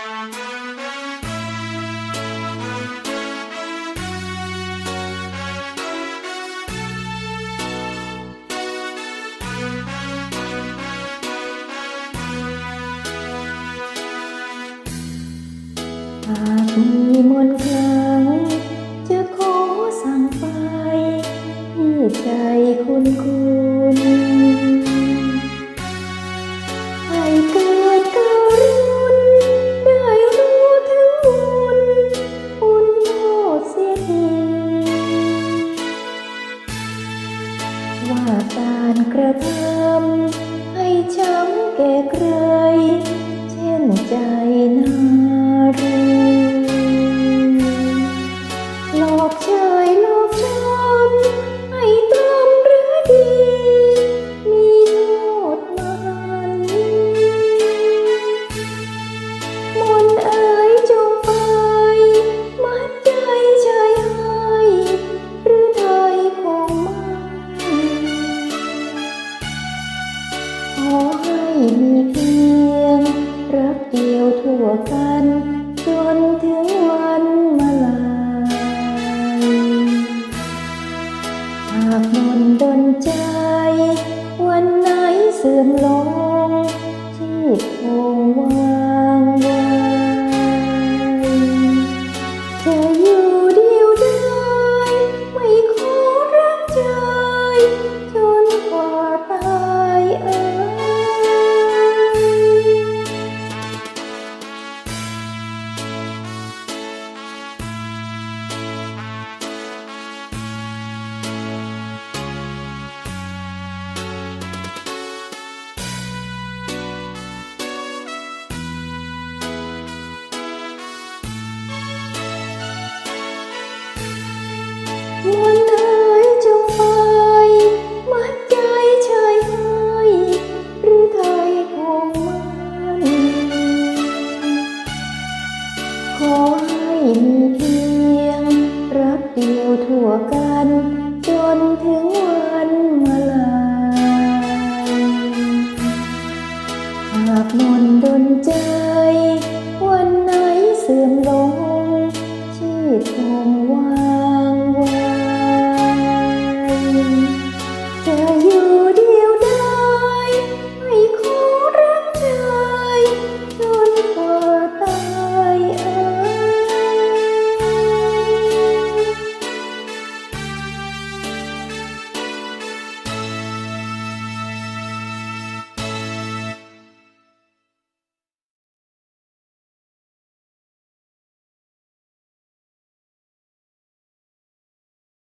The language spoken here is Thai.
Happy moon การกระทำ ขอให้มีเพียง รักเดียวทั่วกัน จนถึงวันมาลายหากมนดนใจ วันไหนเสื่อมลง วันเอ๋ยจงไป มัดใจชายให้รือไทยคงมันขอให้มีเพียง รักเดียวทั่วกัน จนถึงวันมาลาหากมนดนใจ